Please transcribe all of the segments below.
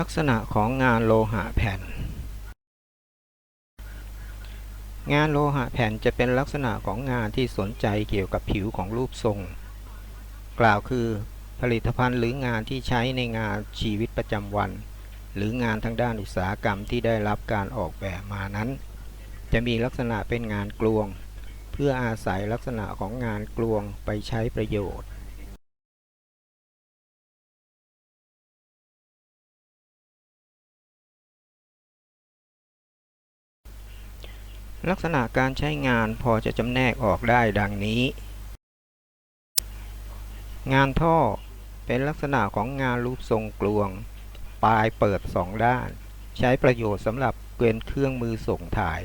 ลักษณะของงานโลหะแผ่น งานโลหะแผ่นจะเป็นลักษณะของงานที่สนใจเกี่ยวกับผิวของรูปทรง กล่าวคือผลิตภัณฑ์หรืองานที่ใช้ในงานชีวิตประจำวัน หรืองานทางด้านอุตสาหกรรมที่ได้รับการออกแบบมานั้น จะมีลักษณะเป็นงานกลวง เพื่ออาศัยลักษณะของงานกลวงไปใช้ประโยชน์ ลักษณะการใช้งานพอจะจำแนกออกได้ดังนี้ งานท่อเป็นลักษณะของงานรูปทรงกลวง ปลายเปิดสองด้าน ใช้ประโยชน์สำหรับเกวียนเครื่องมือส่งถ่าย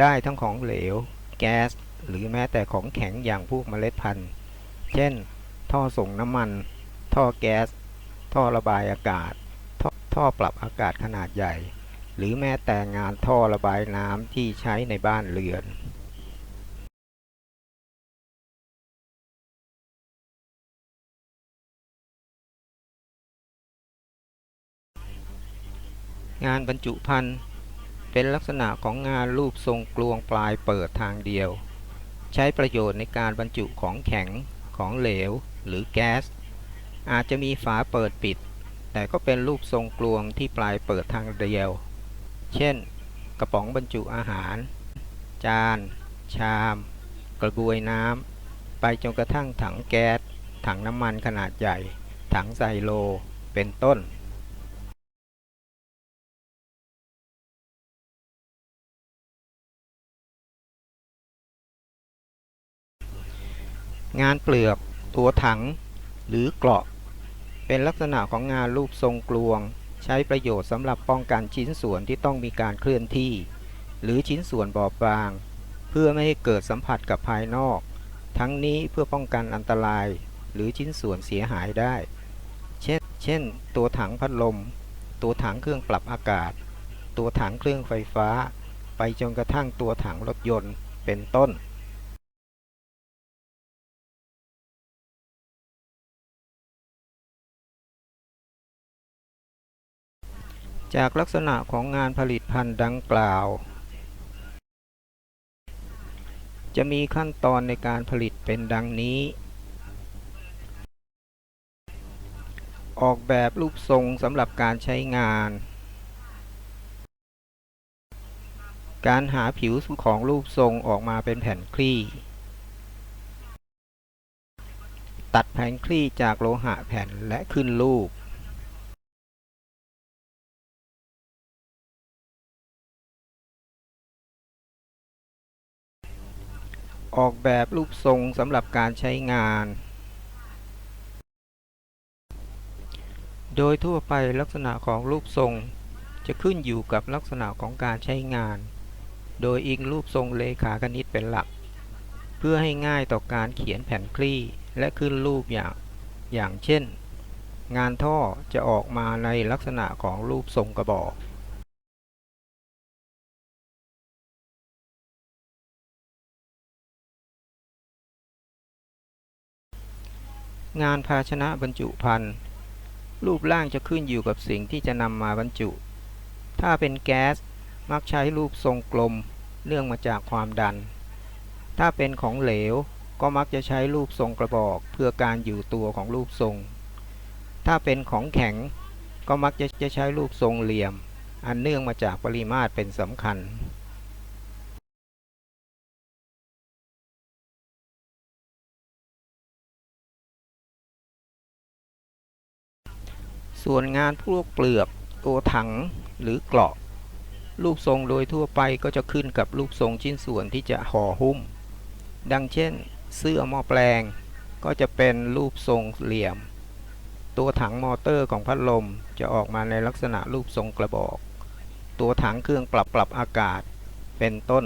ได้ทั้งของเหลว แก๊ส หรือแม้แต่ของแข็งอย่างพวกเมล็ดพันธุ์ เช่น ท่อส่งน้ำมัน ท่อแก๊ส ท่อระบายอากาศ ท่อท่อปรับอากาศขนาดใหญ่ หรือแม้แต่งานท่อระบายน้ำที่ใช้ในบ้านเรือนงานบรรจุภัณฑ์เป็นลักษณะของงานรูปทรงกลวงปลายเปิดทางเดียว ใช้ประโยชน์ในการบรรจุของแข็งของเหลวหรือแก๊ส อาจจะมีฝาเปิดปิด แต่ก็เป็นรูปทรงกลวงที่ปลายเปิดทางเดียว เช่น กระป๋องบรรจุอาหาร จาน ชาม กระบวยน้ำ ไปจนกระทั่งถังแก๊ส ถังน้ำมันขนาดใหญ่ ถังไซโล เป็นต้นงานเปลือก ตัวถัง หรือเกราะ เป็นลักษณะของงานรูปทรงกลวง ใช้ประโยชน์สำหรับป้องกันชิ้นส่วนที่ต้องมีการเคลื่อนที่ หรือชิ้นส่วนบอบบาง เพื่อไม่ให้เกิดสัมผัสกับภายนอก ทั้งนี้เพื่อป้องกันอันตรายหรือชิ้นส่วนเสียหายได้ เช่นเช่น ตัวถังพัดลม ตัวถังเครื่องปรับอากาศ ตัวถังเครื่องไฟฟ้า ไปจนกระทั่งตัวถังรถยนต์เป็นต้น จากลักษณะของงานผลิตภัณฑ์ดังกล่าว จะมีขั้นตอนในการผลิตเป็นดังนี้ ออกแบบรูปทรงสำหรับการใช้งาน การหาผิวของรูปทรงออกมาเป็นแผ่นคลี่ ตัดแผ่นคลี่จากโลหะแผ่นและขึ้นรูป ออกแบบรูปทรงสำหรับการใช้งาน โดยทั่วไปลักษณะของรูปทรงจะขึ้นอยู่กับลักษณะของการใช้งาน โดยอิงรูปทรงเลขาคณิตเป็นหลัก เพื่อให้ง่ายต่อการเขียนแผ่นคลี่และขึ้นรูปอย่าง อย่างเช่น งานท่อจะออกมาในลักษณะของรูปทรงกระบอก งานภาชนะบรรจุภัณฑ์รูปร่างจะขึ้นอยู่กับสิ่งที่จะนำมาบรรจุ ถ้าเป็นแก๊สมักใช้รูปทรงกลมเนื่องมาจากความดัน ถ้าเป็นของเหลวก็มักจะใช้รูปทรงกระบอกเพื่อการอยู่ตัวของรูปทรง ถ้าเป็นของแข็งก็มักจะจะใช้รูปทรงเหลี่ยม อันเนื่องมาจากปริมาตรเป็นสำคัญ ส่วนงานพวกเปลือกตัวถังหรือเกราะ รูปทรงโดยทั่วไปก็จะขึ้นกับรูปทรงชิ้นส่วนที่จะห่อหุ้ม ดังเช่น เสื้อหม้อแปลง ก็จะเป็นรูปทรงเหลี่ยม ตัวถังมอเตอร์ของพัดลมจะออกมาในลักษณะรูปทรงกระบอก ตัวถังเครื่องปรับปรับอากาศเป็นต้น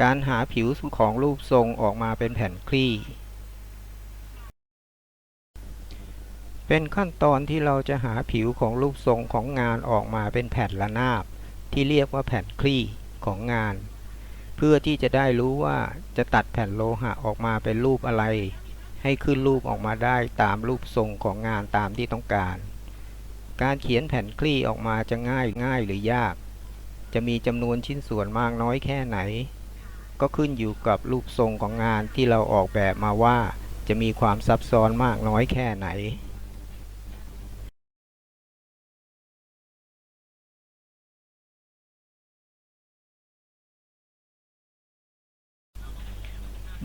การหาผิวของรูปทรงออกมาเป็นแผ่นคลี่ เป็นขั้นตอนที่เราจะหาผิวของรูปทรงของงานออกมาเป็นแผ่นระนาบ ที่เรียกว่าแผ่นคลี่ของงาน เพื่อที่จะได้รู้ว่าจะตัดแผ่นโลหะออกมาเป็นรูปอะไร ให้ขึ้นรูปออกมาได้ตามรูปทรงของงานตามที่ต้องการ การเขียนแผ่นคลี่ออกมาจะง่ายง่ายหรือยาก จะมีจำนวนชิ้นส่วนมากน้อยแค่ไหน ก็ขึ้นอยู่กับรูปทรงของงานที่เราออกแบบมาว่า จะมีความซับซ้อนมากน้อยแค่ไหน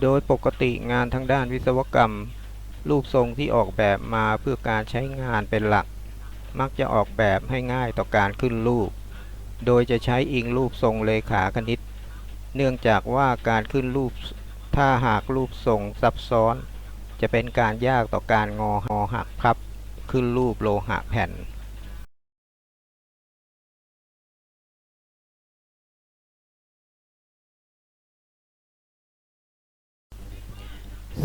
โดยปกติงานทางด้านวิศวกรรม รูปทรงที่ออกแบบมาเพื่อการใช้งานเป็นหลัก มักจะออกแบบให้ง่ายต่อการขึ้นรูป โดยจะใช้อิงรูปทรงเลขาคณิต เนื่องจากว่าการขึ้นรูปถ้าหากรูปทรงซับซ้อน จะเป็นการยากต่อการงอหอหักพับขึ้นรูปโลหะแผ่น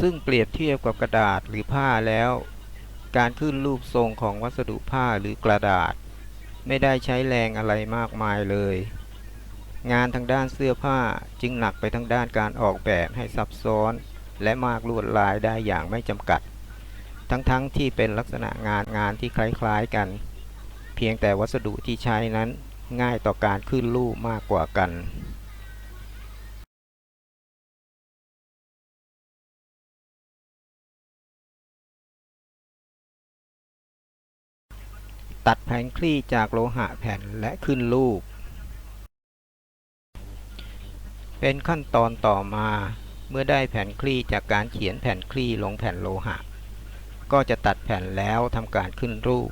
ซึ่งเปรียบเทียบกับกระดาษหรือผ้าแล้ว การขึ้นรูปทรงของวัสดุผ้าหรือกระดาษ ไม่ได้ใช้แรงอะไรมากมายเลย งานทางด้านเสื้อผ้าจึงหนักไปทางด้านการออกแบบให้ซับซ้อน และมากลวดลายได้อย่างไม่จำกัด ทั้งๆทที่เป็นลักษณะงานงานที่คล้ายๆกัน เพียงแต่วัสดุที่ใช้นั้นง่ายต่อการขึ้นรูปมากกว่ากันตัดแผงคลี่จากโลหะแผ่นและขึ้นรูป เป็นขั้นตอนต่อมาเมื่อได้แผ่นคลี่จากการเขียนแผ่นคลี่ลงแผ่นโลหะ ก็จะตัดแผ่นแล้วทำการขึ้นรูป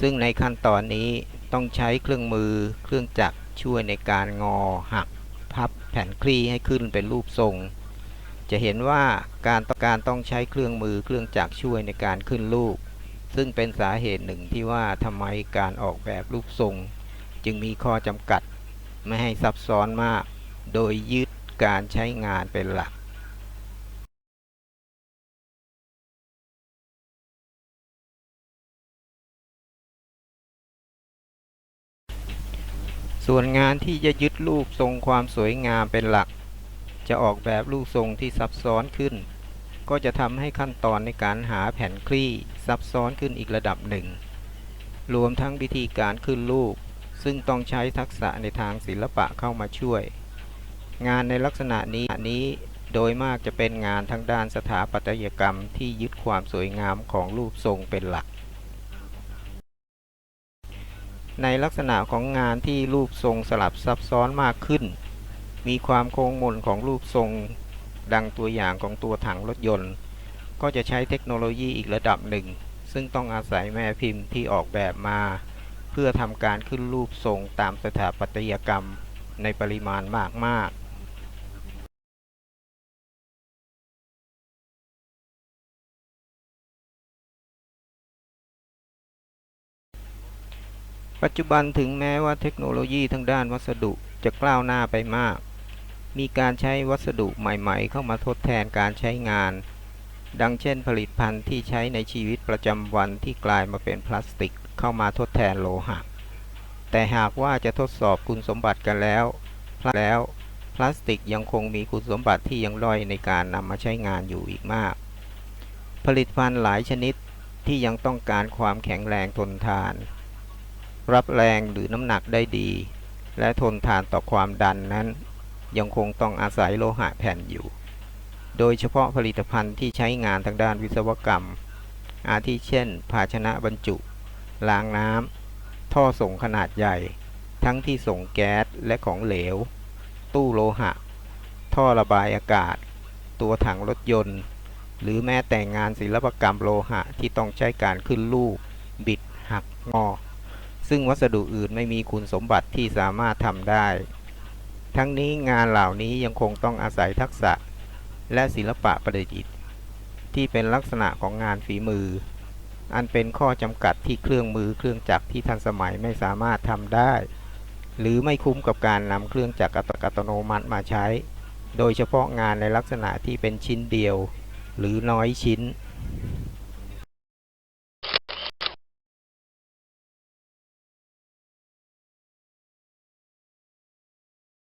ซึ่งในขั้นตอนนี้ต้องใช้เครื่องมือเครื่องจักรช่วยในการงอหัก พับแผ่นคลี่ให้ขึ้นเป็นรูปทรง จะเห็นว่าการต้องการต้องใช้เครื่องมือเครื่องจักรช่วยในการขึ้นรูป ซึ่งเป็นสาเหตุหนึ่งที่ว่าทำไมการออกแบบรูปทรง จึงมีข้อจำกัดไม่ให้ซับซ้อนมาก โดยยึดการใช้งานเป็นหลักส่วนงานที่จะยึดรูปทรงความสวยงามเป็นหลัก จะออกแบบรูปทรงที่ซับซ้อนขึ้น ก็จะทำให้ขั้นตอนในการหาแผ่นคลี่ซับซ้อนขึ้นอีกระดับหนึ่ง รวมทั้งวิธีการขึ้นรูป ซึ่งต้องใช้ทักษะในทางศิลปะเข้ามาช่วย งานในลักษณะนี้นี้โดยมากจะเป็นงานทางด้านสถาปัตยกรรมที่ยึดความสวยงามของรูปทรงเป็นหลัก ในลักษณะของงานที่รูปทรงสลับซับซ้อนมากขึ้น มีความโค้งมนของรูปทรงดังตัวอย่างของตัวถังรถยนต์ ก็จะใช้เทคโนโลยีอีกระดับหนึ่ง ซึ่งต้องอาศัยแม่พิมพ์ที่ออกแบบมา เพื่อทำการขึ้นรูปทรงตามสถาปัตยกรรมในปริมาณมากๆ ปัจจุบันถึงแม้ว่าเทคโนโลยีทางด้านวัสดุจะกล้าวหน้าไปมาก มีการใช้วัสดุใหม่ๆ เข้ามาทดแทนการใช้งาน ดังเช่นผลิตภัณฑ์ที่ใช้ในชีวิตประจำวันที่กลายมาเป็นพลาสติกเข้ามาทดแทนโลหะ แต่หากว่าจะทดสอบคุณสมบัติกันแล้ว แล้วพลาสติกยังคงมีคุณสมบัติที่ยังด้อยในการนำมาใช้งานอยู่อีกมาก ผลิตภัณฑ์หลายชนิดที่ยังต้องการความแข็งแรงทนทาน รับแรงหรือน้ำหนักได้ดี และทนทานต่อความดันนั้น ยังคงต้องอาศัยโลหะแผ่นอยู่ โดยเฉพาะผลิตภัณฑ์ที่ใช้งานทางด้านวิศวกรรม อาทิเช่น ภาชนะบรรจุล้างน้ำท่อส่งขนาดใหญ่ ทั้งที่ส่งแก๊สและของเหลว ตู้โลหะ ท่อระบายอากาศ ตัวถังรถยนต์ หรือแม้แต่งานศิลปกรรมโลหะที่ต้องใช้การขึ้นรูปบิดหักงอ ซึ่งวัสดุอื่นไม่มีคุณสมบัติที่สามารถทำได้ ทั้งนี้งานเหล่านี้ยังคงต้องอาศัยทักษะ และศิลปะประดิษฐ์ที่เป็นลักษณะของงานฝีมือ อันเป็นข้อจำกัดที่เครื่องมือเครื่องจักรที่ทันสมัยไม่สามารถทำได้ หรือไม่คุ้มกับการนำเครื่องจักรอัตโนมัติมาใช้ โดยเฉพาะงานในลักษณะที่เป็นชิ้นเดียว หรือน้อยชิ้น